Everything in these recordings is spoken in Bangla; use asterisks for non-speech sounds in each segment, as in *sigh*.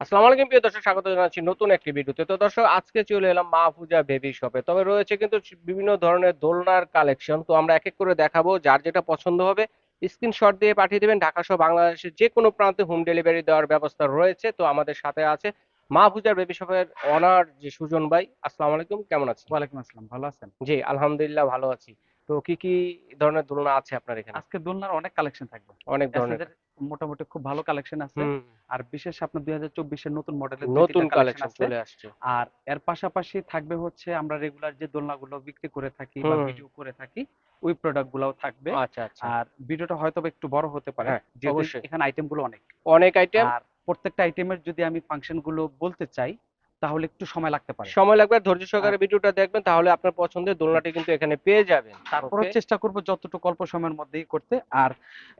আসসালামু আলাইকুম প্রিয় দর্শক স্বাগত জানাচ্ছি নতুন একটি ভিডিওতে। তো দর্শক আজকে চলে এলাম মাহফুজা বেবি শপে তবে রয়েছে কিন্তু বিভিন্ন ধরনের দোলনার কালেকশন তো আমরা এক এক করে দেখাবো যার যেটা পছন্দ হবে। স্ক্রিনশট দিয়ে পাঠিয়ে দেবেন ঢাকা সহ বাংলাদেশের যে কোনো প্রান্তে হোম ডেলিভারি দেওয়ার ব্যবস্থা রয়েছে। তো আমাদের সাথে আছে মাহফুজা বেবি শপের অনার যে সুজন ভাই। আসসালামু আলাইকুম কেমন আছেন? ওয়ালাইকুম আসসালাম ভালো আছেন? জি আলহামদুলিল্লাহ ভালো আছি। তো কি কি ধরনের দোলনা আছে আপনার এখানে? আজকে দোলনার অনেক কালেকশন থাকবে। অনেক ধরনের। মোটামুটি খুব ভালো কালেকশন আছে। আর বিশেষ আপনার দুই হাজার চব্বিশের নতুন মডেলের নতুন কালেকশন চলে আসছে। আর এর পাশাপাশি থাকবে হচ্ছে আমরা রেগুলার যে দোলনাগুলো বিক্রি করে থাকি বা ভিডিও করে থাকি ওই প্রোডাক্ট গুলাও থাকবে। আচ্ছা আচ্ছা। আর ভিডিওটা হয়তো একটু বড় হতে পারে। হ্যাঁ, অবশ্যই। এখানে আইটেমগুলো অনেক। অনেক আইটেম আর প্রত্যেকটা আইটেমের যদি আমি ফাংশনগুলো বলতে চাই তাহলে একটু সময় লাগতে পারে। সময় লাগবে ধৈর্য সহকারে ভিডিওটা দেখবেন তাহলে আপনার পছন্দের দোলনাটি কিন্তু এখানে পেয়ে যাবেন। তারপরে চেষ্টা করব যতটুকু অল্প সময়ের মধ্যেই করতে। আর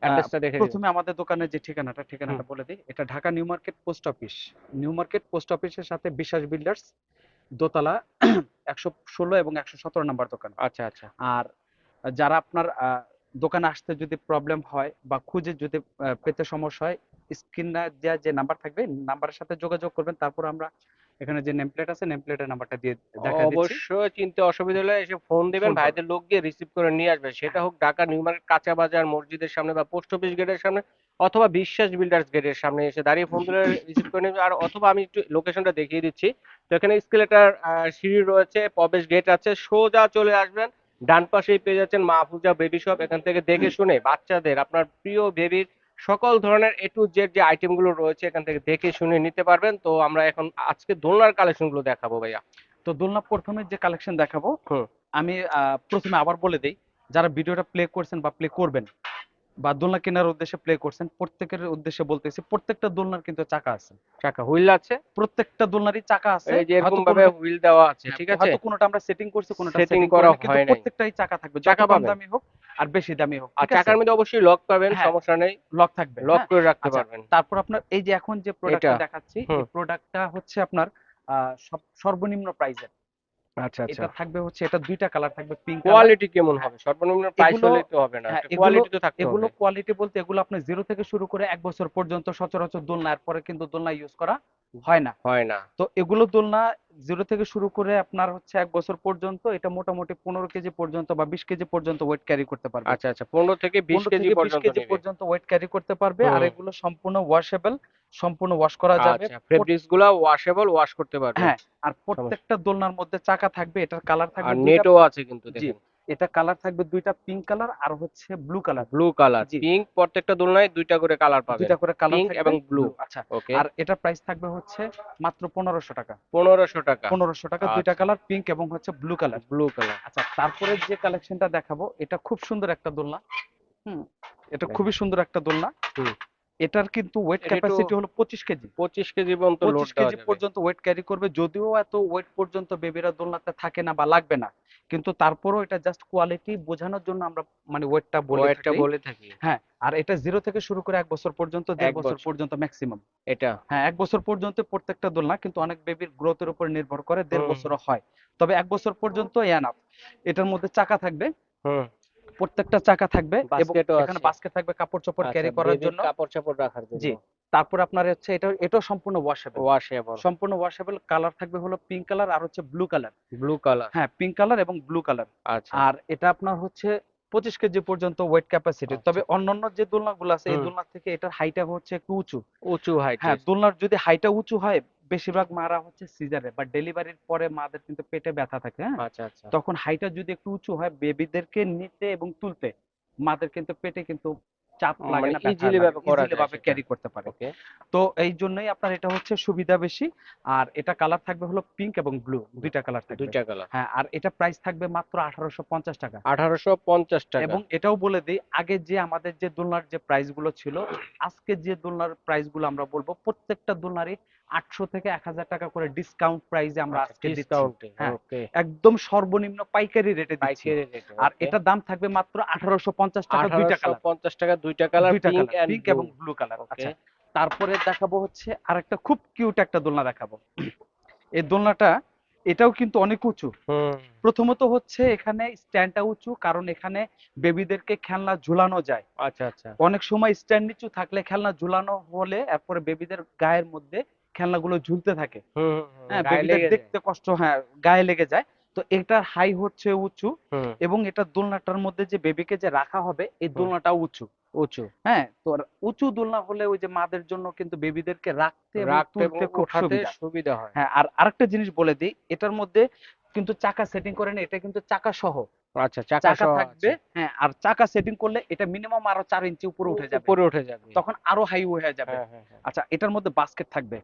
অ্যাড্রেসটা দেখে। প্রথমে আমাদের দোকানের যে ঠিকানাটা ঠিকানাটা বলে দিই। এটা Dhaka new market post office. New market post অফিসের সাথে বিশ্বাস বিল্ডার্স দোতলা *clears throat* একশো ষোলো এবং একশো সতেরো নাম্বার দোকান। আচ্ছা আচ্ছা। আর যারা আপনার দোকানে আসতে যদি প্রবলেম হয় বা খুঁজে যদি পেতে সমস্যা হয় স্ক্রিনে দেওয়া যে নাম্বার থাকবে নাম্বারের সাথে যোগাযোগ করবেন। তারপর আমরা এখানে যে নেম প্লেট আছে নেম প্লেটের নাম্বারটা দিয়ে দেখা দিচ্ছি। অবশ্যই চিনতে অসুবিধা হলে এসে ফোন দিবেন ভাইদের লোক গিয়ে রিসিভ করে নিয়ে আসবে সেটা হোক ঢাকা নিউ মার্কেট কাঁচা বাজার মসজিদের সামনে বা পোস্ট অফিস গেটের সামনে অথবা বিশ্বাস বিল্ডার্স গেটের সামনে এসে দাঁড়িয়ে ফোন দিলে *laughs* রিসিভ করে নেবে। আর অথবা আমি একটু লোকেশনটা দেখিয়ে দিচ্ছি। তো এখানে স্কেলেটার সিঁড়ি রয়েছে প্রবেশ গেট আছে সোজা চলে আসবেন। ডান পাশেই পেয়ে যাচ্ছেন মাহফুজা বেবি শপ এখান থেকে দেখে শুনে বাচ্চাদের আপনার প্রিয় বেবির সকল ধরনের এ টু জেড যে আইটেমগুলো রয়েছে এখান থেকে দেখে শুনে নিতে পারবেন তো আমরা এখন আজকে দোলনার কালেকশনগুলো দেখাবো ভাইয়া তো দোলনা প্রথমে যে কালেকশন দেখাবো। আমি আহ, প্রথমে আবার বলে দিই যারা ভিডিওটা প্লে করছেন বা প্লে করবেন বা দোলনা কেনার উদ্দেশ্যে প্লে করছেন প্রত্যেকের উদ্দেশ্যে বলতেছি প্রত্যেকটা দোলনার কিন্তু চাকা আছে। চাকা হুইল আছে। প্রত্যেকটা দোলনারই চাকা আছে এই যে এরকম ভাবে হুইল দেওয়া আছে ঠিক আছে? হয়তো কোনোটা আমরা সেটিং করছি কোনোটা সেটিং করা হয় নাই। প্রত্যেকটাই চাকা থাকবে। চাকা কম দামি হোক আর বেশি দামি হোক আর চাকার মধ্যে অবশ্যই লক পাবেন হ্যাঁ, সমস্যা নেই। লক থাকবে লক হ্যাঁ? করে রাখতে আচ্ছা, পারবেন। তারপর আপনার এই যে এখন যে প্রোডাক্টটা দেখাচ্ছি এই। প্রোডাক্টটা হচ্ছে আপনার সর্বনিম্ন প্রাইসের আচ্ছা এটা থাকবে হচ্ছে এটা দুইটা কালার থাকবে পিঙ্ক কোয়ালিটি কেমন হবে? সর্বনিম্ন প্রাইস এগুলো- হলে তো হবে না। কোয়ালিটি তো থাকতে এগুলো কোয়ালিটি বলতে এগুলো আপনি জিরো থেকে শুরু করে এক বছর পর্যন্ত সচরাচর দোলনা এরপরে কিন্তু দোলনা ইউজ করা হয় না। হয় না। তো এগুলো দোলনা জিরো থেকে শুরু করে আপনার হচ্ছে এক বছর পর্যন্ত এটা মোটামুটি পনেরো কেজি পর্যন্ত বা বিশ কেজি পর্যন্ত ওয়েট ক্যারি করতে পারবে। আচ্ছা আচ্ছা পনেরো থেকে বিশ কেজি থেকে 20 পর্যন্ত কেজি পর্যন্ত ওয়েট ক্যারি করতে পারবে আর এগুলো সম্পূর্ণ ওয়াশেবল সম্পূর্ণ ওয়াশ করা যাবে। আচ্ছা ফেব্রিক্সগুলা ওয়াশেবল ওয়াশ করতে পারবে। হ্যাঁ আর প্রত্যেকটা দোলনার মধ্যে চাকা থাকবে এটার কালার থাকবে আর নেটও আছে কিন্তু দেখেন। এটা কালার থাকবে দুইটা পিঙ্ক কালার আর হচ্ছে blue colour blue colour. Pink প্রত্যেকটা দোলনায় দুইটা করে কালার পাবেন। দুইটা করে কালার Pink এবং blue। আচ্ছা ওকে আর এটা প্রাইস থাকবে হচ্ছে মাত্র পনেরোশো টাকা। পনেরোশো টাকা। পনেরোশো টাকা দুইটা আচ্ছা। কালার পিঙ্ক এবং হচ্ছে ব্লু কালার ব্লু কালার আচ্ছা তারপরে যে কালেকশনটা দেখাবো এটা খুব সুন্দর একটা দোলনা। হুম এটা খুবই সুন্দর একটা দোলনা। হুম। এটার কিন্তু ওয়েট ক্যাপাসিটি হলো পঁচিশ কেজি। পঁচিশ কেজি পর্যন্ত লোড পঁচিশ কেজি পর্যন্ত ওয়েট ক্যারি করবে যদিও এত ওয়েট পর্যন্ত বেবিরা দোলনাতে থাকে না বা লাগবে না কিন্তু তারপরেও এটা জাস্ট কোয়ালিটি বোঝানোর জন্য আমরা মানে ওয়েটটা বলে ওয়েটটা বলে থাকি। হ্যাঁ আর এটা জিরো থেকে শুরু করে এক বছর পর্যন্ত দেড় বছর বছর। পর্যন্ত ম্যাক্সিমাম এটা। হ্যাঁ এক বছর পর্যন্ত প্রত্যেকটা দোলনা কিন্তু অনেক বেবির গ্রোথের উপর নির্ভর করে দেড় হুম। বছরও হয়। তবে এক বছর পর্যন্ত এনাফ এটার মধ্যে চাকা থাকবে। হুম। প্রত্যেকটা চাকা থাকবে এখানে বাস্কেট থাকবে কাপড় চোপড় ক্যারি আচ্ছা, করার জন্য। কাপড় চাপড় রাখার জন্য। জি। তারপর আপনার হচ্ছে এটা এটাও সম্পূর্ণ ওয়াশেবল ওয়াশেবল সম্পূর্ণ ওয়াশেবল কালার থাকবে হলো পিঙ্ক কালার আর হচ্ছে ব্লু কালার ব্লু কালার হ্যাঁ পিঙ্ক কালার এবং ব্লু কালার আচ্ছা। আর এটা আপনার হচ্ছে পঁচিশ কেজি পর্যন্ত ওয়েট ক্যাপাসিটি আচ্ছা। তবে অন্যান্য যে দোলনাগুলো আছে এই দোলনা থেকে এটার হাইটা হচ্ছে একটু উঁচু। উঁচু হাইট হ্যাঁ দোলনার যদি হাইটা উঁচু হয় বেশিরভাগ মারা হচ্ছে সিজারে বা ডেলিভারির পরে মাদের কিন্তু পেটে ব্যথা থাকে হ্যাঁ? আচ্ছা আচ্ছা। তখন হাইটা যদি একটু উঁচু হয় বেবিদেরকে নিতে এবং তুলতে মাদের কিন্তু পেটে কিন্তু চাপ লাগে মানে না লাগে, ভাবে ক্যারি করতে পারে। ওকে তো এই জন্যই আপনার এটা হচ্ছে সুবিধা বেশি আর এটা কালার থাকবে হলো পিঙ্ক এবং ব্লু দুইটা কালার থাকবে। দুইটা কালার হ্যাঁ আর এটা প্রাইস থাকবে মাত্র আঠারোশো পঞ্চাশ টাকা। আঠারোশো পঞ্চাশ টাকা। এবং এটাও বলে দিই আগে যে আমাদের যে দোলনার যে প্রাইসগুলো ছিল আজকে যে দোলনার প্রাইসগুলো আমরা বলব প্রত্যেকটা দোলনারই আটশো থেকে এক হাজার টাকা করে ডিসকাউন্ট প্রাইসে আমরা আজকে দিচ্ছি ডিসকাউন্টে হ্যাঁ। একদম সর্বনিম্ন পাইকারি রেটে দিচ্ছি। আর এটার দাম থাকবে মাত্র আঠারোশো পঞ্চাশ টাকা দুইটা কালার পঞ্চাশ টাকা দুইটা কালার দুইটা পিঙ্ক এবং ব্লু কালার আচ্ছা। তারপরে দেখাবো হচ্ছে আরেকটা খুব কিউট একটা দোলনা দেখাবো। এই দোলনাটা এটাও কিন্তু অনেক উঁচু। প্রথমত হচ্ছে এখানে স্ট্যান্ডটা উঁচু কারণ এখানে বেবিদেরকে খেলনা ঝুলানো যায়। আচ্ছা আচ্ছা। অনেক সময় স্ট্যান্ড নিচু থাকলে খেলনা ঝুলানো হলে এরপরে বেবিদের গায়ের মধ্যে খেলনাগুলো ঝুলতে থাকে। হ্যাঁ দেখতে কষ্ট হ্যাঁ গায়ে লেগে যায়। তো এটার হাই হচ্ছে উঁচু এবং এটা দোলনাটার মধ্যে যে বেবিকে যে রাখা হবে এই হুম। দোলনাটাও উঁচু। উঁচু। হ্যাঁ তো উঁচু দোলনা হলে ওই যে মাদের জন্য কিন্তু বেবিদেরকে রাখতে রাখতে তুলতে খুব সুবিধা। সুবিধা হয়। হ্যাঁ আর আরেকটা জিনিস বলে দিই এটার মধ্যে কিন্তু চাকা সেটিং করে না এটা কিন্তু চাকা সহ আচ্ছা চাকা চাকা থাকবে হ্যাঁ আর চাকা সেটিং করলে এটা মিনিমাম আরও চার ইঞ্চি উপরে উঠে যাবে। উপরে উঠে যাবে। তখন আরও হাই হয়ে যাবে। আচ্ছা এটার মধ্যে বাস্কেট থাকবে।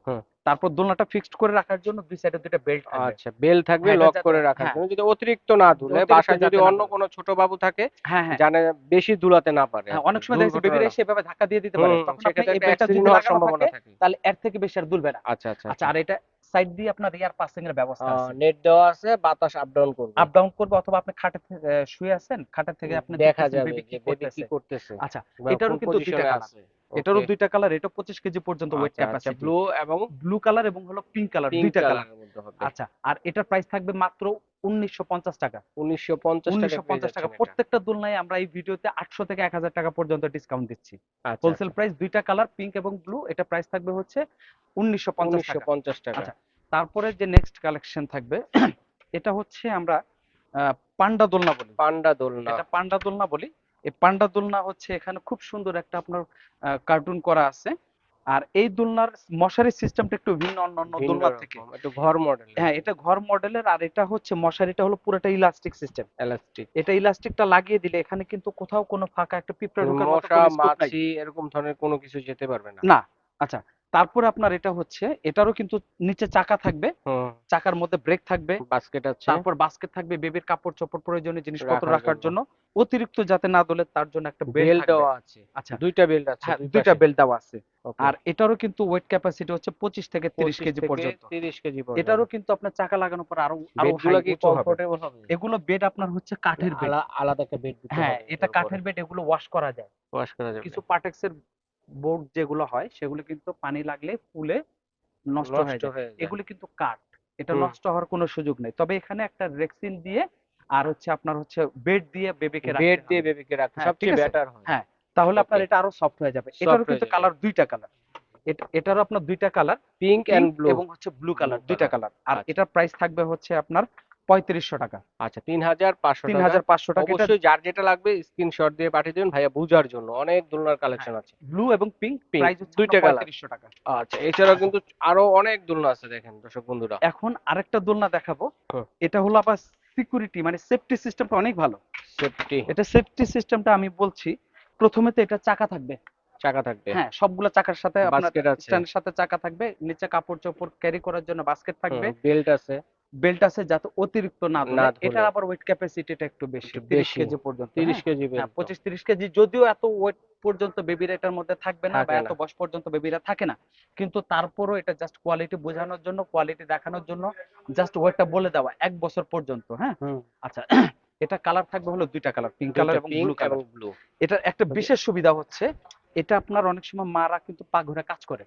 তারপর দোলনাটা ফিক্সড করে রাখার জন্য দুই সাইডে দুইটা বেল্ট থাকবে। আচ্ছা বেল থাকবে লক করে রাখার। জন্য। যদি অতিরিক্ত না ধুলে বাসায় যদি অন্য কোনো ছোট বাবু থাকে হ্যাঁ হ্যাঁ। জানে বেশি দুলাতে না পারে। হ্যাঁ, অনেক সময় সেভাবে ধাক্কা দিয়ে দিতে পারে। হুম, তখন আপনি এই বেল্টটা যদি লাগানো থাকে থাকে। তাহলে এর থেকে বেশি আর দুলবে না। আচ্ছা আচ্ছা আচ্ছা। আর এটা সাইড দিয়ে আপনার এয়ার পাসিং এর ব্যবস্থা আছে নেট দেওয়া আছে বাতাস আপ ডাউন করবে আপ ডাউন করবে অথবা আপনি খাটে থেকে, শুয়ে আছেন খাটে থেকে আপনি দেখা যাবে বেবি। কি করতেছে আচ্ছা এটারও কিন্তু দুইটা কাজ কালার আছে। এটারও দুইটা কালার এটা পঁচিশ কেজি পর্যন্ত ওয়েট আচ্ছা, আচ্ছা ক্যাপাসিটি ব্লু এবং ব্লু কালার এবং হলো পিঙ্ক কালার দুইটা কালার আচ্ছা আর এটার প্রাইস থাকবে মাত্র উনিশশো পঞ্চাশ টাকা। 1950 টাকা প্রত্যেকটা দোলনায় আমরা এই ভিডিওতে আটশো থেকে এক হাজার টাকা পর্যন্ত ডিসকাউন্ট দিচ্ছি। আচ্ছা, হোলসেল আচ্ছা, প্রাইস দুইটা কালার পিঙ্ক এবং ব্লু এটা প্রাইস থাকবে হচ্ছে উনিশশো পঞ্চাশ টাকা। 1950 টাকা। আচ্ছা। তারপরে যে নেক্সট কালেকশন থাকবে *clears throat* এটা হচ্ছে আমরা পান্ডা দোলনা বলি। পান্ডা দোলনা। এটা পান্ডা দোলনা বলি। এই পান্ডা দোলনা হচ্ছে এখানে খুব সুন্দর একটা আপনার কার্টুন করা আছে। আর এই দোলনার মশারি সিস্টেমটা একটু ভিন্ন অন্যান্য ভিন্ন দোলনার থেকে। একটু ঘর মডেল হ্যাঁ এটা ঘর মডেলের আর এটা হচ্ছে মশারিটা হলো পুরোটা ইলাস্টিক সিস্টেম এলাস্টিক এটা ইলাস্টিকটা লাগিয়ে দিলে এখানে কিন্তু কোথাও কোনো ফাঁকা একটা পিঁপড়া ঢোকার মতো। মাছি এরকম ধরনের কোনো কিছু যেতে পারবে না। না। আচ্ছা তারপরে আপনার এটা হচ্ছে এটারও কিন্তু নিচে চাকা থাকবে চাকার মধ্যে ব্রেক থাকবে বাস্কেট আছে। তারপর বাস্কেট থাকবে বেবির কাপড় চোপড় প্রয়োজনীয় জিনিসপত্র রাখার জন্য। অতিরিক্ত যাতে না দোলে তার জন্য একটা বেল বেল্ট দেওয়া আছে। আচ্ছা। দুইটা বেল্ট আছে হ্যাঁ দুইটা বেল্ট দেওয়া আছে। আর এটারও কিন্তু ওয়েট ক্যাপাসিটি হচ্ছে পঁচিশ থেকে তিরিশ 25 কেজি পর্যন্ত। 30 কেজি পর্যন্ত। এটারও কিন্তু আপনার চাকা লাগানোর পর আরও আরও কমফোর্টেবল হবে। এগুলো বেড আপনার হচ্ছে কাঠের বেড আলাদা একটা বেড হ্যাঁ এটা কাঠের বেড এগুলো ওয়াশ করা যায়। ওয়াশ করা যাবে। কিছু পাটেক্সের বোর্ড যেগুলো হয় সেগুলো কিন্তু পানি লাগলে ফুলে নষ্ট হয়ে যায়। এগুলো কিন্তু কাঠ। এটা নষ্ট হওয়ার কোনো সুযোগ নেই। তবে এখানে একটা রেক্সিন দিয়ে আর হচ্ছে আপনার হচ্ছে বেড দিয়ে বেবিকে বেড দিয়ে বেবিকে রাখতে হ্যাঁ, সবচেয়ে বেটার হয়। হ্যাঁ, তাহলে আপনার এটা আরও সফট হয়ে যাবে। এটারও কিন্তু কালার দুইটা কালার এটারও আপনার দুইটা কালার পিঙ্ক এন্ড ব্লু এবং হচ্ছে ব্লু কালার দুইটা কালার আর আচ্ছা। এটার প্রাইস থাকবে হচ্ছে আপনার পঁয়ত্রিশশো টাকা। আচ্ছা তিন হাজার পাঁচশো তিন হাজার পাঁচশো টাকা। অবশ্যই যার যেটা লাগবে স্ক্রিনশট দিয়ে পাঠিয়ে দিবেন। ভাইয়া বুঝার জন্য। অনেক দোলনার কালেকশন আছে। ব্লু এবং পিঙ্ক হচ্ছে দুইটা। পঁয়ত্রিশশো টাকা। আচ্ছা এছাড়াও কিন্তু আরও অনেক দোলনা আছে দেখেন দর্শক বন্ধুরা। এখন আরেকটা দোলনা দেখাবো। এটা হলো আবার সিকিউরিটি মানে সেফটি সিস্টেমটা অনেক ভালো। সেফটি এটা সেফটি সিস্টেমটা আমি বলছি প্রথমে তো এটা চাকা থাকবে। চাকা থাকবে। হ্যাঁ সবগুলো চাকার সাথে আপনার স্ট্যান্ডের সাথে চাকা থাকবে। নিচে কাপড় চোপড় ক্যারি করার জন্য বাস্কেট থাকবে। বেল্ট আছে। বেল্ট আছে যাতে অতিরিক্ত না ধরে। এটার আবার ওয়েট ক্যাপাসিটিটা একটু বেশি একটু তিরিশ বেশি। কেজি পর্যন্ত। তিরিশ হ্যাঁ? কেজি হ্যাঁ বেল্ট পঁচিশ তিরিশ কেজি যদিও এত ওয়েট পর্যন্ত বেবিরা এটার মধ্যে থাকবে না বা এত বয়স পর্যন্ত বেবিরা থাকে না কিন্তু তারপরও এটা জাস্ট কোয়ালিটি বোঝানোর জন্য কোয়ালিটি দেখানোর জন্য জাস্ট ওয়েটটা বলে দেওয়া এক বছর পর্যন্ত হ্যাঁ? আচ্ছা *clears throat* এটা কালার থাকবে হলো দুইটা কালার পিঙ্ক কালার এবং ব্লু কালার ব্লু এটার একটা বিশেষ সুবিধা হচ্ছে এটা আপনার অনেক সময় মারা কিন্তু পা ঘুরে কাজ করে।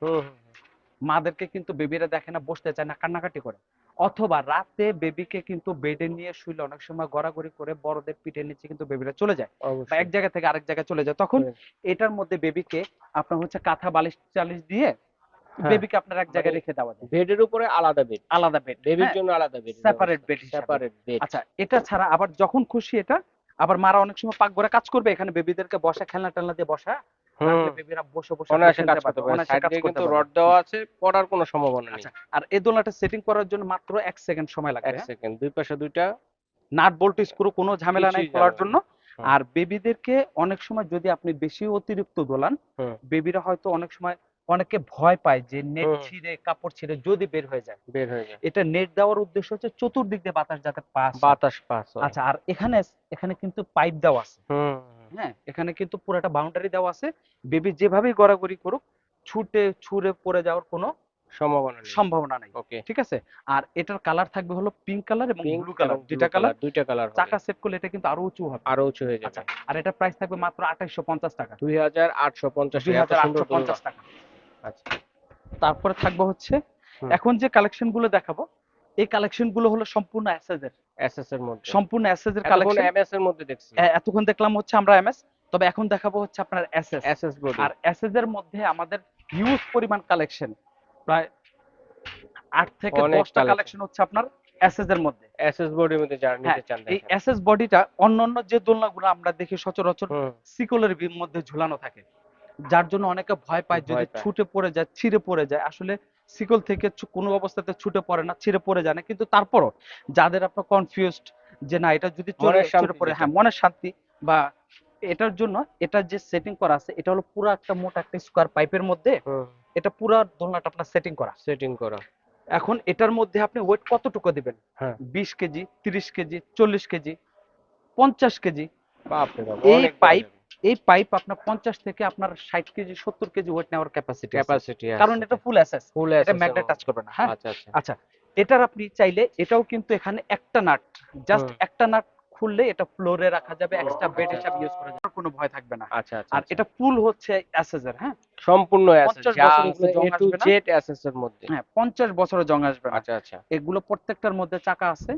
মাদেরকে কিন্তু বেবিরা দেখে না বসতে চায় না কান্নাকাটি করে। অথবা রাতে বেবিকে কিন্তু বেডে নিয়ে শুইলে অনেক সময় গড়াগড়ি করে বড়দের পিঠের নিচে কিন্তু বেবিরা চলে যায় বা এক জায়গা থেকে আরেক জায়গায় চলে যায়। তখন এটার মধ্যে বেবিকে আপনার হচ্ছে কাঁথা বালিশ চালিশ দিয়ে হ্যাঁ। বেবিকে আপনার এক জায়গায় মানে রেখে দেওয়া যায়। বেডের উপরে আলাদা বেড। আলাদা বেড বেবির জন্য আলাদা বেড। Bed হিসাবে। সেপারেট বেড আচ্ছা এটা ছাড়া আবার যখন খুশি এটা আবার মারা অনেক সময় পাক ঘরে কাজ করবে এখানে বেবিদেরকে বসা খেলনা টেলনা দিয়ে বসা বেবিরা বসে বসে খেলতে পারবে, অনায়াসে কাজ করতে পারবে। রড দেওয়া আছে পড়ার কোনো সম্ভাবনা নেই। আচ্ছা আর এই দোলনাটা সেটিং করার জন্য মাত্র সেকেন্ড সময় এক লাগবে সেকেন্ড দুই পাশে দুইটা। নাট বল্ট স্ক্রু কোনো ঝামেলা নাই খোলার জন্য। আর বেবিদেরকে অনেক সময় যদি আপনি বেশি অতিরিক্ত দোলান বেবিরা হয়তো অনেক সময় অনেকে ভয় পায় যে নেট ছিঁড়ে কাপড় ছিঁড়ে যদি বের হয়ে যায়। বের হয়ে যায়। এটা নেট দেওয়ার উদ্দেশ্য হচ্ছে চতুর্দিক দিয়ে বাতাস যাতে পাস বাতাস পাস আচ্ছা আর এখানে এখানে কিন্তু পাইপ দেওয়া আছে। হুম হ্যাঁ এখানে কিন্তু পুরোটা বাউন্ডারি দেওয়া আছে। বেবি যেভাবেই গড়াগড়ি করুক ছুটে ছুঁড়ে পড়ে যাওয়ার কোনো সম্ভাবনা সম্ভাবনা নাই। ওকে ঠিক আছে? আর এটার কালার থাকবে হলো পিঙ্ক কালার এবং ব্লু কালার দুইটা কালার দুইটা কালার চাকা সেট করলে এটা কিন্তু আরও উঁচু হবে। আরও উঁচু হয়ে আচ্ছা যাবে আর এটা প্রাইস থাকবে মাত্র আঠাইশো পঞ্চাশ টাকা। দুই হাজার আটশো পঞ্চাশ দুই এত হাজার সুন্দর আটশো পঞ্চাশ টাকা। আচ্ছা। তারপরে থাকবে হচ্ছে এখন যে কালেকশনগুলো দেখাবো এই কালেকশনগুলো হলো সম্পূর্ণ অ্যাসেজ এর। এসএস এর মধ্যে। সম্পূর্ণ অ্যাসেজ এর কালেকশন এমএস এর মধ্যে দেখছি। এতক্ষণ দেখলাম হচ্ছে আমরা এমএস তবে এখন দেখাবো হচ্ছে আপনার এসএস এসএস বডি আর এসএস এর মধ্যে আমাদের হিউজ পরিমাণ কালেকশন প্রায় আট থেকে অনেক দশটা collection। কালেকশন হচ্ছে আপনার এসএস এর মধ্যে। এসএস বডির মধ্যে যারা নিতে হ্যাঁ, চান এই এসএস বডিটা অন্যান্য যে দোলনাগুলো আমরা দেখি সচরাচর সিকলের মধ্যে ঝুলানো থাকে। যার জন্য অনেকে ভয় পায় যদি ছুটে পড়ে যায় ছিঁড়ে পড়ে যায়। আসলে সিকল থেকে কোনো অবস্থাতে ছুটে পড়ে না ছিঁড়ে পড়ে যায় না। কিন্তু তারপরও যাদের আপনার কনফিউজড যে না এটা যদি ছুটে পড়ে হ্যাঁ মনের শান্তি বা এটার জন্য এটা যে সেটিং করা আছে এটা হলো পুরো একটা মোটা একটা স্কোয়ার পাইপের মধ্যে এটা পুরো দোলনাটা আপনার সেটিং করা। সেটিং করা। এখন এটার মধ্যে আপনি ওয়েট কতটুকু দিবেন? হ্যাঁ। বিশ কেজি তিরিশ কেজি চল্লিশ কেজি পঞ্চাশ কেজি। এই পাইপ এই পাইপ আপনার পঞ্চাশ থেকে আপনার ষাট কেজি সত্তর কেজি ওয়েট নেওয়ার ক্যাপাসিটি ক্যাপাসিটি কারণ এটা ফুল এসএস ফুল এটা ম্যাগনেট টাচ করবে না হ্যাঁ? আচ্ছা আচ্ছা। আচ্ছা এটার আপনি চাইলে এটাও কিন্তু এখানে একটা নাট জাস্ট একটা নাট খুললে এটা ফ্লোরে রাখা যাবে এক্সট্রা বেড আচ্ছা। হিসাবে ইউজ করা যাবে কোনো ভয় থাকবে না। আচ্ছা আচ্ছা আর আচ্ছা। এটা ফুল হচ্ছে এসএস এর হ্যাঁ? সম্পূর্ণ অ্যাসেস যা আছে এগুলো জং এ টু আসবে না? জেড অ্যাসেস এর মধ্যে। হ্যাঁ পঞ্চাশ বছরের জং আসবে আচ্ছা আচ্ছা। এগুলো প্রত্যেকটার মধ্যে চাকা আছে।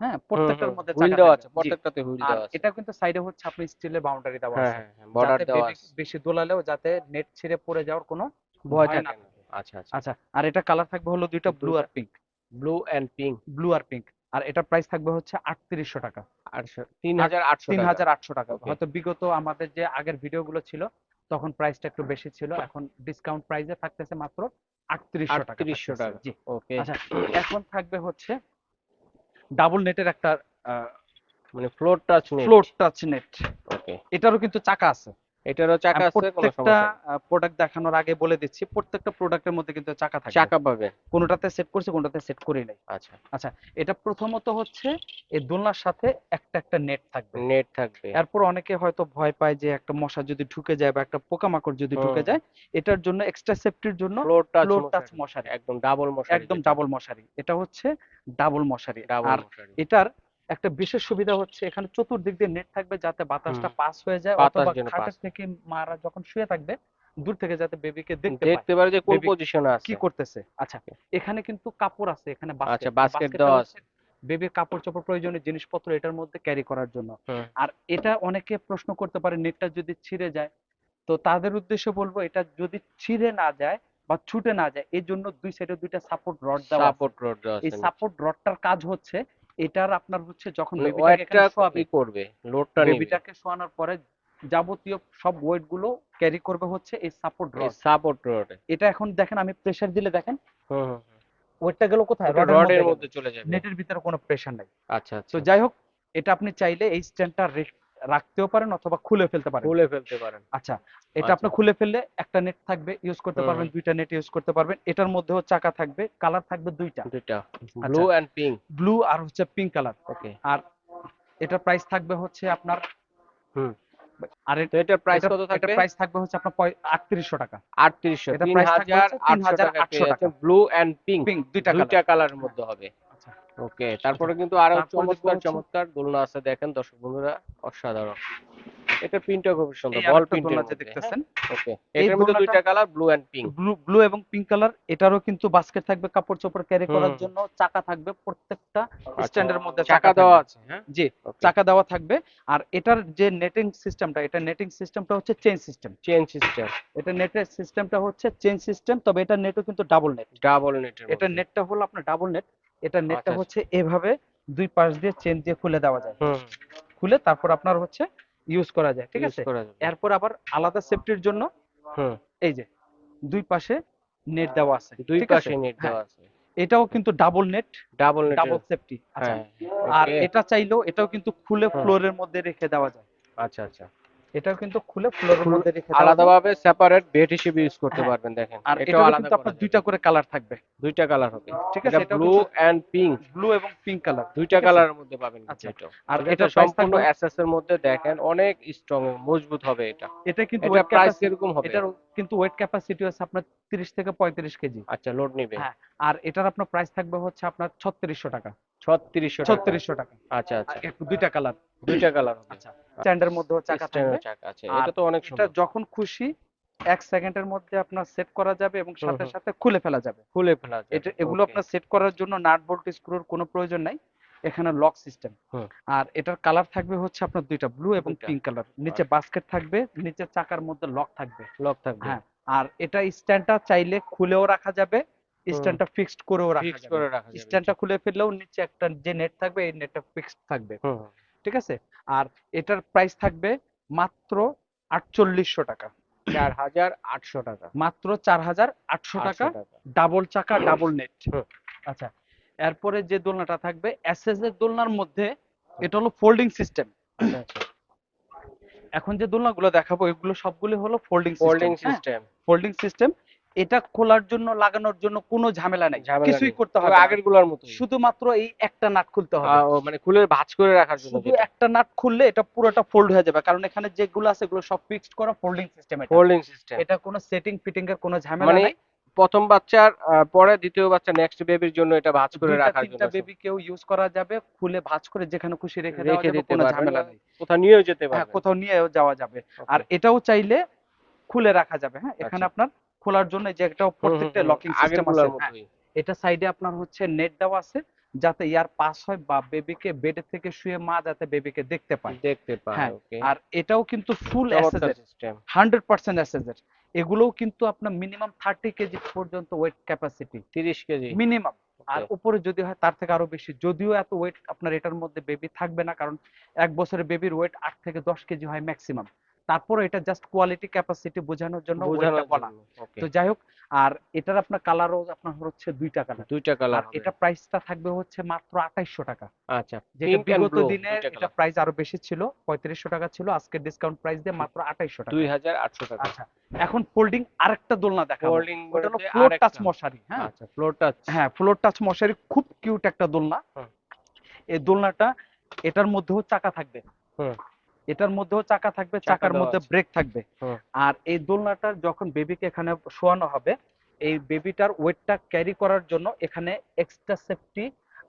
হ্যাঁ প্রত্যেকটার মধ্যে হুইল দেওয়া আছে প্রত্যেকটাতে হুইল দেওয়া আছে। এটা কিন্তু সাইডে হচ্ছে আপনি স্টিলের বাউন্ডারি দেওয়া হ্যাঁ আছে। হ্যাঁ হ্যাঁ বর্ডার দেওয়া আছে। বেশি দোলালেও যাতে নেট ছিঁড়ে পড়ে যাওয়ার কোনো ভয় থাকে না আচ্ছা আচ্ছা। আচ্ছা আর এটা কালার থাকবে হলো দুইটা blue R pink blue and pink blue R pink আর এটা প্রাইস থাকবে হচ্ছে আটত্রিশশো টাকা। তিন হাজার আটশো তিন হাজার আটশো টাকা। হয়তো বিগত আমাদের যে আগের ভিডিওগুলো ছিল তখন প্রাইসটা একটু বেশি ছিল। এখন ডিসকাউন্ট প্রাইসে থাকতেছে মাত্র আটত্রিশশো টাকা আটত্রিশশো টাকা। জি। ওকে আচ্ছা এখন থাকবে হচ্ছে ডাবল নেটের একটা মানে floor touch net floor touch net okay এটারও কিন্তু চাকা আছে। এটারও চাকা আছে কোনো সমস্যা। প্রোডাক্ট দেখানোর আগে বলে দিচ্ছি প্রত্যেকটা প্রোডাক্টের মধ্যে কিন্তু চাকা থাকে চাকা পাবে। কোনোটাতে সেট করছি কোনোটাতে সেট করি নাই। আচ্ছা। এটা প্রথমত হচ্ছে এই দোলনার সাথে একটা একটা নেট থাকবে। নেট থাকবে। এরপর অনেকে হয়তো ভয় পায় যে একটা মশা যদি ঢুকে যায় বা একটা পোকামাকড় যদি ঢুকে যায় এটার জন্য এক্সট্রা সেফটির জন্য ফ্লোর টাচ মশারি। একদম ডাবল মশারি একদম ডাবল মশারি। এটা হচ্ছে ডাবল মশারি। ডাবল আর এটার একটা বিশেষ সুবিধা হচ্ছে এখানে চতুর্দিক দিয়ে নেট থাকবে যাতে বাতাসটা পাস হয়ে যায় অথবা খাটের থেকে মারা যখন শুয়ে থাকবে দূর থেকে যাতে বেবিকে দেখতে দেখতে পারে যে কোন পজিশনে আছে কি করতেছে। আচ্ছা এখানে কিন্তু কাপড় আছে এখানে আচ্ছা, বাস্কেট দেওয়া আছে। বেবির কাপড় চোপড় প্রয়োজনীয় জিনিসপত্র এটার মধ্যে ক্যারি করার জন্য। আর এটা অনেকে প্রশ্ন করতে পারে নেটটা যদি ছিঁড়ে যায় তো তাদের উদ্দেশ্যে বলব এটা যদি ছিঁড়ে না যায় বা ছুটে না যায় এই জন্য দুই সাইডে দুইটা সাপোর্ট রড দেওয়া। সাপোর্ট রড এই সাপোর্ট রডটার কাজ হচ্ছে এটার আপনার হচ্ছে যখন বেবিটাকে শোয়াবে করবে লোডটা বেবিটাকে শোয়ানোর পরে যাবতীয় সব ওয়েটগুলো ক্যারি করবে হচ্ছে এই সাপোর্ট রড সাপোর্ট রড এটা এখন দেখেন আমি প্রেসার দিলে দেখেন হুম ওয়েটটা গেল কোথায়? রডের মধ্যে চলে যাবে। নেটের ভিতরে কোনো প্রেসার নাই। আচ্ছা আচ্ছা। তো যাই হোক এটা আপনি চাইলে এই স্ট্যান্ডটা রাখতেও পারেন অথবা খুলে ফেলতে পারেন। খুলে ফেলতে পারেন। আচ্ছা এটা আপনি আচ্ছা। খুলে ফেললে একটা নেট থাকবে ইউজ করতে পারবেন দুইটা নেট ইউজ করতে পারবেন। এটার মধ্যেও চাকা থাকবে কালার থাকবে দুইটা। দুইটা। ব্লু এন্ড পিঙ্ক ব্লু আর হচ্ছে পিঙ্ক কালার ওকে আর এটার প্রাইস থাকবে হচ্ছে আপনার হুম। আর তো এটার প্রাইস এটা- কত এটা থাকবে? প্রাইস থাকবে হচ্ছে আপনার আটত্রিশশো টাকা। আটত্রিশশো। এটা তিন price থাকবে হাজার হচ্ছে আটশো টাকা 3800 পেয়ে যাচ্ছেন। ব্লু এন্ড পিঙ্ক পিঙ্ক দুইটা দুইটা কালারের মধ্যে হবে। ওকে তারপরে কিন্তু আরও চমৎকার চমৎকার দোলনা আছে দেখেন দর্শক বন্ধুরা অসাধারণ। এটা প্রিন্টটা খুব সুন্দর বল আরেকটা প্রিন্টের দোলনা যে মধ্যে দেখতেছেন? ওকে এটার মধ্যে দুইটা colour blue and pink blue blue এবং পিঙ্ক কালার এটারও কিন্তু বাস্কেট থাকবে কাপড় চোপড় ক্যারি করার জন্য চাকা থাকবে প্রত্যেকটা স্ট্যান্ডের মধ্যে আচ্ছা। চাকা দেওয়া আছে হ্যাঁ? জি চাকা দেওয়া থাকবে। আর এটার যে নেটিং সিস্টেমটা এটা নেটিং সিস্টেমটা হচ্ছে চেইন সিস্টেম চেইন সিস্টেম এটা নেটের সিস্টেমটা হচ্ছে চেইন সিস্টেম তবে এটা নেটও কিন্তু ডাবল নেট ডাবল নেটের এটা নেটটা হলো আপনার ডাবল নেট এটা নেটটা আচ্ছা। হচ্ছে এভাবে দুই পাশ দিয়ে চেন দিয়ে খুলে দেওয়া যায়। খুলে তারপর আপনার হচ্ছে ইউজ করা যায় ঠিক আছে? এরপর আবার আলাদা সেফটির জন্য এই যে দুই পাশে নেট দেওয়া আছে দুই পাশে নেট হ্যাঁ, দেওয়া আছে। এটাও কিন্তু double net double net double safety আচ্ছা। হ্যাঁ আর এটা চাইলেও এটাও কিন্তু খুলে ফ্লোরের মধ্যে রেখে দেওয়া যায়। আচ্ছা আচ্ছা। এটাও কিন্তু খুলে ফ্লোরের মধ্যে রেখে। আলাদাভাবে সেপারেট বেড হিসেবে ইউজ করতে হ্যাঁ। পারবেন দেখেন। আর এটাও আলাদা কিন্তু আপনার দুইটা করে কালার থাকবে। দুইটা কালার হবে। ঠিক আছে এটাও ব্লু এন্ড পিঙ্ক ব্লু এবং পিঙ্ক কালার দুইটা কালারের মধ্যে পাবেন আচ্ছা। এটা আর এটা সম্পূর্ণ এসএস এর মধ্যে দেখেন অনেক স্ট্রং মজবুত হবে এটা। এটা কিন্তু এটা ওয়েট প্রাইস কীরকম হবে? এটার কিন্তু ওয়েট ক্যাপাসিটি আছে আপনার 30 থেকে 35 কেজি। আচ্ছা লোড নেবে। হ্যাঁ, আর এটার আপনার প্রাইস থাকবে হচ্ছে আপনার 3600 টাকা। 3600 3600 টাকা। আচ্ছা আচ্ছা। দুইটা কালার। দুইটা কালার আচ্ছা স্ট্যান্ডের মধ্যেও চাকা থাকবে। External চাকা আছে। আর এটা তো অনেক সুন্দর। যখন খুশি এক সেকেন্ডের মধ্যে আপনার সেট করা যাবে এবং সাথে সাথে খুলে ফেলা যাবে। খুলে ফেলা যাবে। এটা এগুলো আপনার সেট করার জন্য নাট বোল্ট স্ক্রুর কোনো প্রয়োজন নাই। এখানে লক সিস্টেম। আর এটার কালার থাকবে হচ্ছে আপনার দুইটা ব্লু এবং পিঙ্ক কালার। নিচে বাস্কেট থাকবে নিচে চাকার মধ্যে লক থাকবে। লক থাকবে। হ্যাঁ আর এটা স্ট্যান্ডটা চাইলে খুলেও রাখা যাবে। স্ট্যান্ডটা ফিক্সড করেও রাখা যাবে। স্ট্যান্ডটা খুলে ফেললেও নিচে একটা যে নেট থাকবে এই নেটটা ফিক্সড থাকবে। ঠিক আছে? আর এটার প্রাইস থাকবে মাত্র আটচল্লিশশো টাকা। চার হাজার আটশো টাকা। মাত্র চার হাজার আটশো টাকা ডাবল চাকা ডাবল নেট। আচ্ছা এরপরে যে দোলনাটা থাকবে এসএস এর দোলনার মধ্যে এটা হলো ফোল্ডিং সিস্টেম। আচ্ছা, আচ্ছা। এখন যে দোলনাগুলো দেখাবো এগুলো সবগুলো হলো folding folding system system. Folding system এটা খোলার জন্য লাগানোর জন্য কোনো ঝামেলা নেই। কিছুই করতে হবে আগেরগুলোর মতো শুধুমাত্র এই একটা নাট খুলতে হবে। মানে খুলে ভাঁজ করে রাখার জন্য শুধু একটা নাট খুললে এটা পুরোটা ফোল্ড হয়ে যাবে। কারণ এখানে যেগুলো আছে এগুলো সব ফিক্সড করা ফোল্ডিং সিস্টেম এটা। ফোল্ডিং সিস্টেম এটা কোনো সেটিং ফিটিং এর কোনো ঝামেলা মানে নাই। প্রথম বাচ্চার পরে দ্বিতীয় বাচ্চা নেক্সট বেবির জন্য এটা ভাঁজ করে রাখার তিনটা জন্য বেবি কেউ ইউজ করা যাবে। খুলে ভাঁজ করে যেখানে খুশি রেখে দেওয়া যাবে কোনো ঝামেলা নেই। কোথাও নিয়েও যেতে হ্যাঁ কোথাও নিয়েও যাওয়া যাবে। আর এটাও চাইলে খুলে রাখা যাবে। হ্যাঁ এখানে আচ্ছা। আপনার খোলার জন্য যে একটা প্রত্যেকটা লকিং সিস্টেম আছে। হ্যাঁ, এটা সাইডে আপনার হচ্ছে নেট দেওয়া আছে যাতে ইয়ার পাস হয় বা বেবিকে বেড থেকে শুয়ে মা যাতে বেবিকে দেখতে পায়। দেখতে পায় হ্যাঁ, ওকে আর এটাও কিন্তু ফুল হান্ড্রেড পার্সেন্ট এসএস এগুলোও কিন্তু আপনার মিনিমাম থার্টি কেজি পর্যন্ত ওয়েট ক্যাপাসিটি 30 কেজি মিনিমাম আর উপরে যদি হয় তার থেকে আরও বেশি। যদিও এত ওয়েট আপনার এটার মধ্যে বেবি থাকবে না কারণ এক বছরের বেবির ওয়েট আট থেকে দশ কেজি হয় ম্যাক্সিমাম তারপরে এটা জাস্ট কোয়ালিটি ক্যাপাসিটি বোঝানোর জন্য বলা। তো যাই হোক আর এটার আপনার কালারও আপনার হচ্ছে দুইটা কালার দুইটা আর কালার এটা প্রাইসটা থাকবে হচ্ছে মাত্র আঠাইশশো টাকা। আচ্ছা যেটা বিগত দিনে এটা প্রাইস আরও বেশি ছিল পঁয়ত্রিশশো টাকা ছিল আজকে ডিসকাউন্ট প্রাইস দিয়ে মাত্র আঠাইশশো টাকা। 2800 টাকা। আচ্ছা এখন ফোল্ডিং আরেকটা দোলনা দেখাবো। ফোল্ডিং ওটা হলো ফ্লোর টাচ মশারি হ্যাঁ? আচ্ছা ফ্লোর টাচ হ্যাঁ ফ্লোর টাচ মশারি খুব কিউট একটা দোলনা। এই দোলনাটা এটার মধ্যেও চাকা থাকবে। হুম। এটার মধ্যেও চাকা থাকবে চাকার মধ্যে ব্রেক থাকবে। আর এই দোলনাটা যখন বেবিকে এখানে শোয়ানো হবে এই বেবিটার ওয়েটটা ক্যারি করার জন্য এখানে এক্সট্রা সেফটি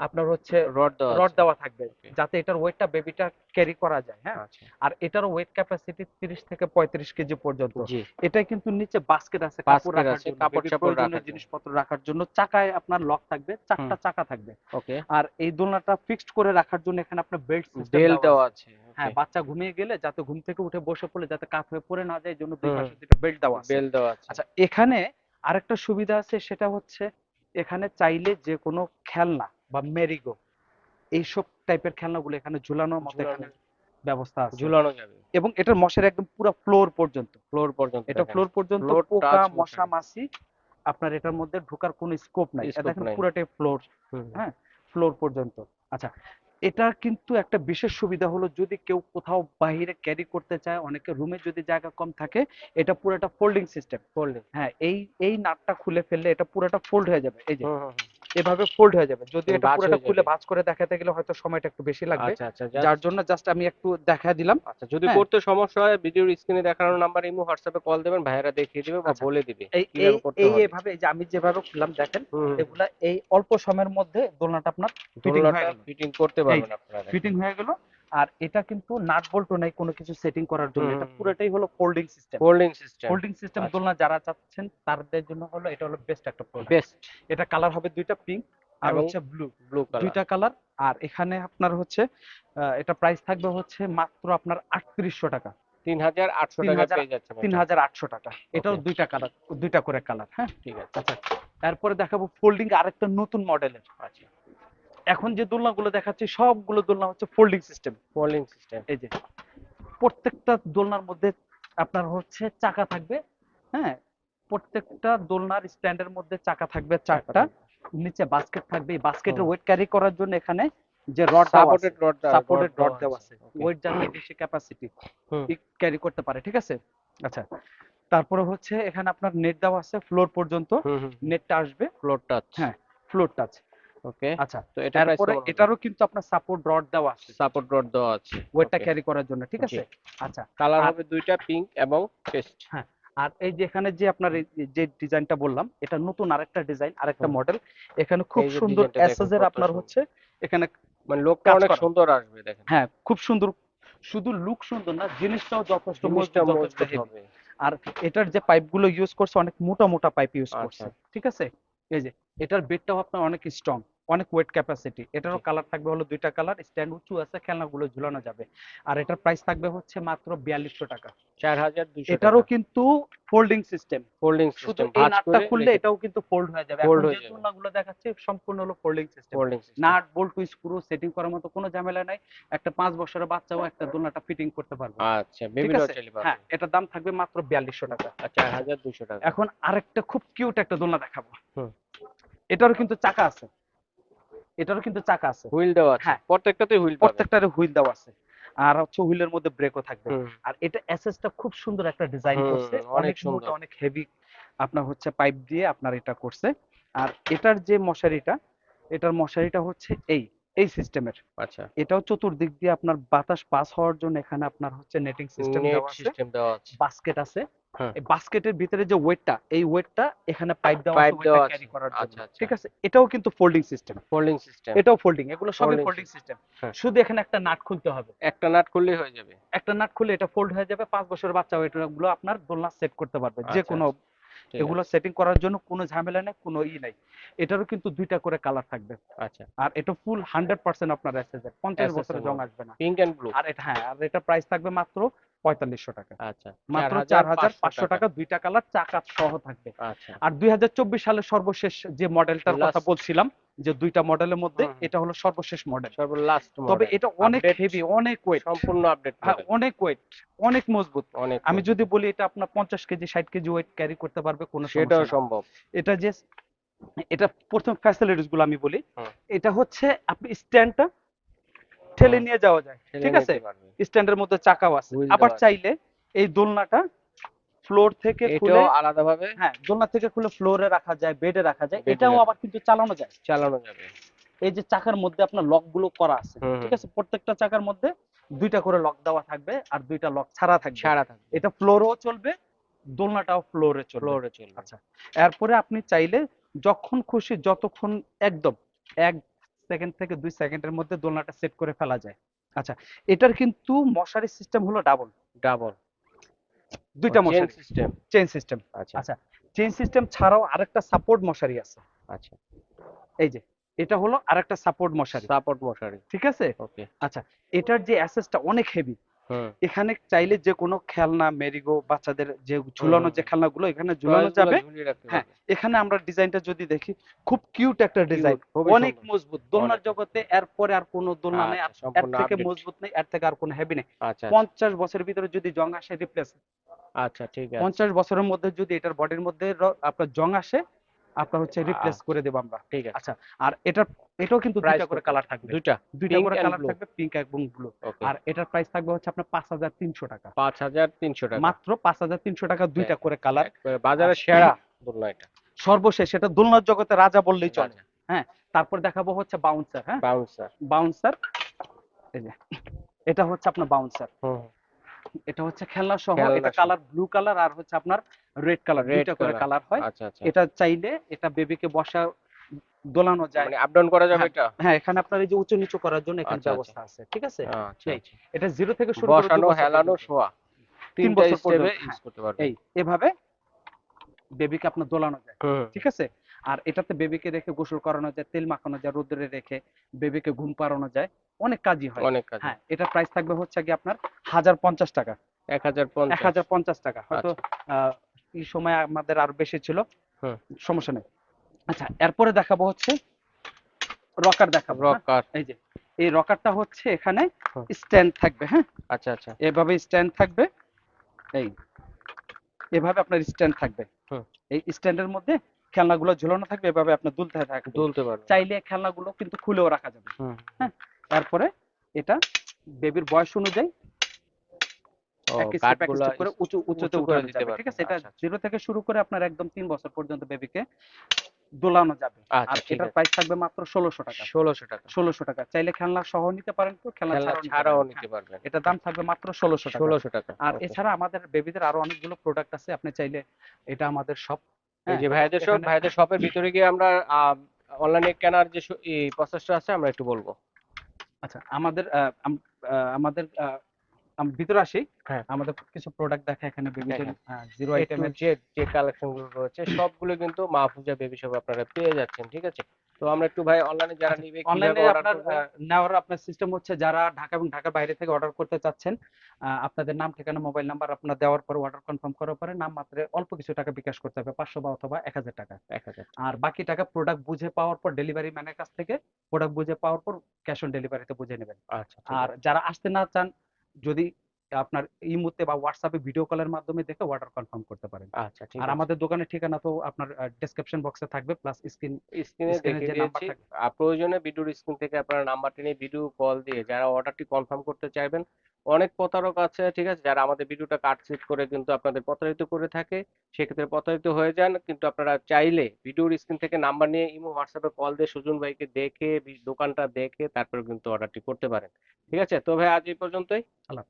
আপনার হচ্ছে রড দেওয়া থাকবে যাতে এটার ওয়েটটা বেবিটা ক্যারি করা যায় হ্যাঁ? আচ্ছা। আর এটারও ওয়েট ক্যাপাসিটি 30 থেকে 35 কেজি পর্যন্ত। এটা কিন্তু নিচে বাস্কেট আছে কাপড় রাখার জন্য কাপড় চাপড় রাখার। জিনিসপত্র রাখার জন্য চাকায় আপনার লক থাকবে চারটা চাকা থাকবে। ওকে আর এই দোলনাটা ফিক্সড করে রাখার জন্য এখানে আপনার বেল্ট বেল দেওয়া আছে। হ্যাঁ বাচ্চা ঘুমিয়ে গেলে যাতে ঘুম থেকে উঠে বসে পড়লে যাতে কাত হয়ে পড়ে না যায় এই জন্য দুই পাশে দুটো বেল্ট দেওয়া আছে। বেল দেওয়া আছে। আচ্ছা এখানে আরেকটা সুবিধা আছে সেটা হচ্ছে এখানে চাইলে যে কোনো খেলনা বা মেরিগো এইসব টাইপের খেলনাগুলো এখানে ঝুলানোর মতো ঝুলানো। এখানে ব্যবস্থা আছে। ঝুলানো যাবে। এবং এটার মশারি একদম পুরো ফ্লোর পর্যন্ত। ফ্লোর পর্যন্ত এটা ফ্লোর পর্যন্ত পোকা মশা মাছি আপনার এটার মধ্যে ঢোকার কোনো স্কোপ নাই। এটা দেখেন পুরোটাই ফ্লোর হ্যাঁ ফ্লোর পর্যন্ত। আচ্ছা এটার কিন্তু একটা বিশেষ সুবিধা হলো যদি কেউ কোথাও বাইরে ক্যারি করতে চায় অনেকে রুমে যদি জায়গা কম থাকে এটা পুরোটা ফোল্ডিং সিস্টেম ফোল্ডিং হ্যাঁ এই এই নাটটা খুলে ফেললে এটা পুরোটা ফোল্ড হয়ে যাবে। এই যে। এভাবে ফোল্ড হয়ে যাবে যদি এটা পুরোটা খুলে ভাঁজ করে দেখাতে গেলে হয়তো সময়টা একটু বেশি লাগবে আচ্ছা আচ্ছা যার জন্য জাস্ট আমি একটু দেখা দিলাম আচ্ছা যদি হ্যাঁ। করতে সমস্যা হয় ভিডিওর স্ক্রিনে দেখানোর নাম্বার ইমো হোয়াটসঅ্যাপে কল দেবেন ভাইয়েরা দেখিয়ে দিবে বা আচ্ছা। বলে দিবে এই। এভাবে যে আমি যেভাবে খুললাম দেখেন। এগুলা এই অল্প সময়ের মধ্যে দোলনাটা আপনার ফিটিং হয়ে গেল ফিটিং করতে পারবেন আপনারা ফিটিং হয়ে গেল আর এটা কিন্তু নাট বল্টও নাই কোনো কিছু সেটিং করার জন্য এটা পুরোটাই হলো folding system folding system folding system. দোলনা যারা চাচ্ছেন তাদের জন্য হলো এটা হলো বেস্ট একটা প্রোডাক্ট বেস্ট এটা কালার হবে দুইটা পিঙ্ক আর হচ্ছে ব্লু ব্লু কালার দুইটা কালার আর এখানে আপনার হচ্ছে এটা প্রাইস থাকবে হচ্ছে মাত্র আপনার আটত্রিশশো টাকা। তিন হাজার আটশো টাকা পেয়ে যাচ্ছে তিন হাজার আটশো টাকা। এটাও দুইটা কালার দুইটা করে কালার হ্যাঁ? ঠিক আছে। আচ্ছা। তারপরে দেখাবো ফোল্ডিং আরেকটা নতুন মডেলের আচ্ছা। এখন যে দোলনাগুলো দেখাচ্ছি সবগুলো দোলনা হচ্ছে ফোল্ডিং সিস্টেম ফোল্ডিং সিস্টেম এই যে প্রত্যেকটা দোলনার মধ্যে আপনার হচ্ছে চাকা থাকবে হ্যাঁ? প্রত্যেকটা দোলনার স্ট্যান্ডের মধ্যে চাকা থাকবে চারটা। নিচে বাস্কেট থাকবে। এই বাস্কেটের ওয়েট ক্যারি করার জন্য এখানে যে rod supported rod supported rod দেওয়া আছে ওয়েট যাতে বেশি ক্যাপাসিটি। ক্যারি করতে পারে ঠিক আছে? আচ্ছা তারপরে হচ্ছে এখানে আপনার নেট দেওয়া আছে ফ্লোর পর্যন্ত। নেটটা আসবে। ফ্লোর টাচ হ্যাঁ ফ্লোর টাচ ওকে? আচ্ছা তো এটা এটারও কিন্তু আপনার সাপোর্ট রড দেওয়া আছে। সাপোর্ট রড দেওয়া আছে। ওয়েটটা. ক্যারি করার জন্য ঠিক আছে? আচ্ছা কালার হবে দুইটা পিঙ্ক এবং পেস্ট হ্যাঁ আর এই যে এখানে যে আপনার যে ডিজাইনটা বললাম এটা নতুন আরেকটা ডিজাইন আরেকটা। মডেল এখানে খুব সুন্দর ডিজাইনটা এসএস এর আপনার হচ্ছে এখানে মানে লোকটা অনেক সুন্দর আসবে দেখেন। হ্যাঁ খুব সুন্দর শুধু লুক সুন্দর না জিনিসটাও যথেষ্ট যথেষ্ট হবে। আর এটার যে পাইপগুলো ইউজ করছে অনেক মোটা মোটা পাইপ ইউজ করছে আচ্ছা। ঠিক আছে? এই যে এটার বেডটাও আপনার অনেক স্ট্রং অনেক ওয়েট ক্যাপাসিটি এটারও কালার থাকবে হলো দুইটা কালার স্ট্যান্ড উঁচু আছে খেলনাগুলো ঝুলানো যাবে। আর এটার প্রাইস থাকবে হচ্ছে মাত্র বিয়াল্লিশশো টাকা। চার হাজার দুইশো এটারও কিন্তু ফোল্ডিং সিস্টেম ফোল্ডিং শুধু এই নাটটা খুললে এটাও কিন্তু ফোল্ড হয়ে যাবে। এখন হয়ে যাবে। দেখাচ্ছে সম্পূর্ণ হলো folding system folding nut bolt screw setting করার মতো কোনো ঝামেলা নাই। একটা পাঁচ বছরের বাচ্চাও একটা দোলনাটা ফিটিং করতে পারবে। আচ্ছা বিভিন্ন? চাইলে হ্যাঁ এটার দাম থাকবে মাত্র বিয়াল্লিশশো টাকা। আর চার হাজার দুইশো টাকা। এখন আরেকটা খুব কিউট একটা দোলনা দেখাবো। হুম। এটারও কিন্তু চাকা আছে। এটারও কিন্তু চাকা আছে। হুইল দেওয়া আছে। হ্যাঁ। প্রত্যেকটাতেই হুইল প্রত্যেকটারে হুইল দেওয়া আছে। আর হচ্ছে হুইলের মধ্যে ব্রেকও থাকবে। আর এটা এসএসটা খুব সুন্দর একটা ডিজাইন করছে। অনেক সুন্দর। অনেক হেভি আপনার হচ্ছে পাইপ দিয়ে আপনার এটা করছে। আর এটার যে মশারিটা এটার মশারিটা হচ্ছে এই এই সিস্টেমের আচ্ছা। এটাও চতুর্দিক দিয়ে আপনার বাতাস পাস হওয়ার জন্য এখানে আপনার হচ্ছে নেটিং সিস্টেম দেওয়া আছে। সিস্টেম দেওয়া আছে। বাস্কেট আছে। বাস্কেটের ভিতরে যে ওয়েটটা এই ওয়েটটা এখানে পাইপ দেওয়া আছে ওয়েটটা ক্যারি করার আচ্ছা, জন্য। আচ্ছা। ঠিক আছে? এটাও কিন্তু ফোল্ডিং সিস্টেম ফোল্ডিং সিস্টেম এটাও ফোল্ডিং এগুলো সবই ফোল্ডিং সিস্টেম হ্যাঁ। শুধু এখানে একটা নাট খুলতে হবে। একটা নাট খুললেই হয়ে যাবে। একটা নাট খুলে এটা ফোল্ড হয়ে যাবে পাঁচ বছরের বাচ্চা এগুলো আপনার দোলনা সেট করতে পারবে। যে আচ্ছা, কোনো এগুলো সেটিং করার জন্য কোনো ঝামেলা নেই কোনো ই নাই। এটারও কিন্তু দুইটা করে কালার থাকবে। আচ্ছা। আর এটা ফুল হান্ড্রেড পার্সেন্ট আপনার এসএসএর পঞ্চাশ বছরের জং আসবে না। পিঙ্ক এন্ড ব্লু আর এটা হ্যাঁ আর এটা প্রাইস থাকবে মাত্র পঁয়তাল্লিশশো টাকা। আচ্ছা মাত্র চার হাজার পাঁচশো টাকা দুইটা কালার চাকা সহ থাকবে। আচ্ছা। আর দুই হাজার চব্বিশ সালের সর্বশেষ যে মডেলটার কথা বলছিলাম যে দুইটা মডেলের মধ্যে। এটা হলো সর্বশেষ মডেল। তবে এটা অনেক হেভি অনেক ওয়েট সম্পূর্ণ আপডেট হ্যাঁ অনেক ওয়েট অনেক মজবুত। অনেক আমি যদি বলি এটা আপনার পঞ্চাশ কেজি ষাট কেজি ওয়েট ক্যারি করতে পারবে কোনো সেটাও সম্ভব। এটা যে এটা প্রথম ফ্যাসিলিটিসগুলো আমি বলি। এটা হচ্ছে আপনি স্ট্যান্ডটা ঠেলে নিয়ে যাওয়া যায় ঠিক আছে। স্ট্যান্ডের মধ্যে চাকাও আছে। আবার চাইলে এই দোলনাটা ফ্লোর থেকে খুলে এটাও আলাদাভাবে? হ্যাঁ দোলনা থেকে খুলে ফ্লোরে রাখা যায় বেডে রাখা যায়। এটাও আবার কিন্তু চালানো যায়। চালানো যাবে। এই যে চাকার মধ্যে আপনার লকগুলো করা আছে ঠিক আছে? প্রত্যেকটা চাকার মধ্যে দুইটা করে লক দেওয়া থাকবে আর দুইটা লক ছাড়া থাকবে। ছাড়া থাকবে। এটা ফ্লোরেও চলবে দোলনাটাও ফ্লোরে চলবে। ফ্লোরে চলবে। আচ্ছা এরপরে আপনি চাইলে যখন খুশি যতক্ষণ একদম এক সেকেন্ড থেকে দুই সেকেন্ডের মধ্যে দোলনাটা সেট করে ফেলা যায়। আচ্ছা এটার কিন্তু মশারি সিস্টেম হলো ডাবল ডাবল দুইটা মশারি। সিস্টেম চেইন সিস্টেম আচ্ছা। আচ্ছা চেইন সিস্টেম ছাড়াও আরেকটা সাপোর্ট মশারি আছে। আচ্ছা। এই যে এটা হলো আরেকটা সাপোর্ট মশারি। সাপোর্ট মশারি। ঠিক আছে? ওকে আচ্ছা এটার যে অ্যাসেসটা অনেক হেভি এখানে চাইলে যে কোনো খেলনা মেরিগো বাচ্চাদের যে ঝুলানো যে। খেলনাগুলো এখানে ঝুলানো যাবে। হ্যাঁ, এখানে আমরা ডিজাইনটা যদি দেখি খুব কিউট একটা ডিজাইন। অনেক মজবুত। দোলনার জগতে এরপরে আর কোনো দোলনা নেই আর আচ্ছা, এর থেকে মজবুত নেই এর থেকে আর কোনো হেভি নেই। আচ্ছা পঞ্চাশ বছরের ভিতরে যদি জং আসে রিপ্লেস আচ্ছা ঠিক আছে। পঞ্চাশ বছরের মধ্যে যদি এটার বডির মধ্যে আপনার জং আসে আপনার হচ্ছে রিপ্লেস করে দেবো আমরা। ঠিক আছে। আচ্ছা আর এটা এটাও কিন্তু দুইটা করে কালার থাকবে। দুইটা। দুইটা করে কালার থাকবে পিঙ্ক এবং ব্লু আর এটার প্রাইস থাকবে হচ্ছে আপনার পাঁচ হাজার তিনশো টাকা। পাঁচ হাজার তিনশো টাকা। মাত্র পাঁচ হাজার তিনশো টাকা দুইটা হ্যাঁ, করে কালার বাজারে সেরা দোলনা এটা। সর্বশেষ এটা দোলনার জগতে রাজা বললেই চলে। হ্যাঁ তারপর দেখাবো হচ্ছে বাউন্সার হ্যাঁ? বাউন্সার বাউন্সার এই যে এটা হচ্ছে আপনার বাউন্সার হুম। এটা হচ্ছে খেলনা সহ এটা কালার ব্লু কালার আর হচ্ছে আপনার রেড কালার দুইটা করে কালার হয়। আচ্ছা আচ্ছা। এটা চাইলে এটা বেবিকে বসা দোলানো যায়। মানে আপ ডাউন করা যাবে হ্যাঁ, এটা? হ্যাঁ এখানে আপনার এই যে উঁচু নিচু করার জন্য এখানে আচ্ছা। ব্যবস্থা আছে ঠিক আছে। এটা জিরো থেকে শুরু করে বসানো হেলানো। শোয়া। তিন বছর পর্যন্ত, ইউজ হ্যাঁ। করতে পারবে এই এভাবে বেবিকে আপনার দোলানো যায় ঠিক আছে? আর এটাতে বেবিকে রেখে গোসল করানো যায় তেল মাখানো যায় রোদ্রে রেখে বেবিকে ঘুম পাড়ানো যায়। অনেক কাজই হয়। অনেক কাজ হ্যাঁ এটা প্রাইস থাকবে হচ্ছে কি আপনার হাজার পঞ্চাশ টাকা। এক হাজার এক হাজার পঞ্চাশ টাকা। হয়তো আহ, এই সময় আমাদের আরও বেশি ছিল। হুম। সমস্যা নেই। আচ্ছা এরপরে দেখাবো হচ্ছে রকার দেখাবো হ্যাঁ? রকার। এই যে এই রকারটা হচ্ছে এখানে স্ট্যান্ড থাকবে হ্যাঁ? আচ্ছা আচ্ছা। এভাবে স্ট্যান্ড থাকবে। এই এভাবে আপনার স্ট্যান্ড থাকবে। হুম। এই স্ট্যান্ডের মধ্যে খেলনাগুলো ঝুলানো থাকবে এভাবে আপনার দুলতে থাকবে। দুলতে পারবে চাইলে খেলনাগুলো কিন্তু খুলেও রাখা যাবে। হুম। তারপরে এটা বেবির বয়স অনুযায়ী ও এক স্টেপ এক কাঠগুলো স্টেপ করে উঁচু উঁচুতে উঁচু করে উঠানো দিতে যাবে ঠিক আছে? এটা। জিরো থেকে শুরু করে আপনার একদম তিন বছর পর্যন্ত বেবিকে দোলানো যাবে। আর এটার প্রাইস থাকবে মাত্র ষোলোশো টাকা। ষোলোশো টাকা। ষোলোশো টাকা। চাইলে খেলনা সহ নিতে পারেন তো খেলনা খেলনা ছাড়াও নিতে ছাড়াও পারেন। নিতে হ্যাঁ, পারবেন। এটার দাম থাকবে মাত্র ষোলোশো ষোলোশো টাকা আর এছাড়া আমাদের বেবিদের আরও অনেকগুলো প্রোডাক্ট আছে আপনি চাইলে এটা আমাদের সব এই যে ভাইদের এখানে- ভাইদের শপের ভিতরে গিয়ে আমরা অনলাইনে কেনার যে প্রসেসটা আছে আমরা একটু বলব। আচ্ছা আমাদের আহ, আমাদের আহ, ভিতরে আসি। হ্যাঁ। আমাদের কিছু প্রোডাক্ট দেখা এখানে বেবিদের জিরো আইটেমের Z যে কালেকশনগুলো রয়েছে সবগুলো কিন্তু মাহফুজা বেবি শপ আপনারা পেয়ে যাচ্ছেন ঠিক আছে? তো আমরা একটু ভাই অনলাইনে যারা নিবে অনলাইনে আপনার নেওয়ার আপনার সিস্টেম হচ্ছে যারা ঢাকা এবং ঢাকার বাইরে থেকে অর্ডার করতে চাচ্ছেন আপনাদের নাম ঠিকানা মোবাইল নাম্বার আপনার দেওয়ার পর অর্ডার কনফার্ম করার পরে নাম মাত্র অল্প কিছু টাকা বিকাশ করতে হবে পাঁচশো বা অথবা এক হাজার টাকা। এক হাজার আর বাকি টাকা প্রোডাক্ট বুঝে পাওয়ার পর ডেলিভারি ম্যানের কাছ থেকে প্রোডাক্ট বুঝে পাওয়ার পর ক্যাশ অন ডেলিভারিতে বুঝে নেবেন। আচ্ছা আর যারা আসতে না চান যদি আপনার ইমোতে বা হোয়াটসঅ্যাপে ভিডিও কলের মাধ্যমে দেখে অর্ডার কনফার্ম করতে পারেন। আচ্ছা ঠিক আর আমাদের দোকানের ঠিকানা তো আপনার ডেসক্রিপশন বক্সে থাকবে প্লাস স্ক্রিন স্ক্রিনে দেখে যে নাম্বার দিয়েছি আর প্রয়োজনে ভিডিওর স্ক্রিন থেকে আপনারা নাম্বারটি নিয়ে ভিডিও কল দিয়ে যারা অর্ডারটি কনফার্ম করতে চাইবেন অনেক প্রতারক আছে ঠিক আছে? যারা আমাদের ভিডিওটা কাটছিট করে কিন্তু আপনাদের প্রতারিত করে থাকে সেক্ষেত্রে প্রতারিত হয়ে যান। কিন্তু আপনারা চাইলে ভিডিওর স্ক্রিন থেকে নাম্বার নিয়ে ইমো হোয়াটসঅ্যাপে কল দিয়ে সুজন ভাইকে দেখে দোকানটা দেখে তারপরে কিন্তু অর্ডারটি করতে পারেন। ঠিক আছে? তো ভাই আজ এই পর্যন্তই। আল্লাহ।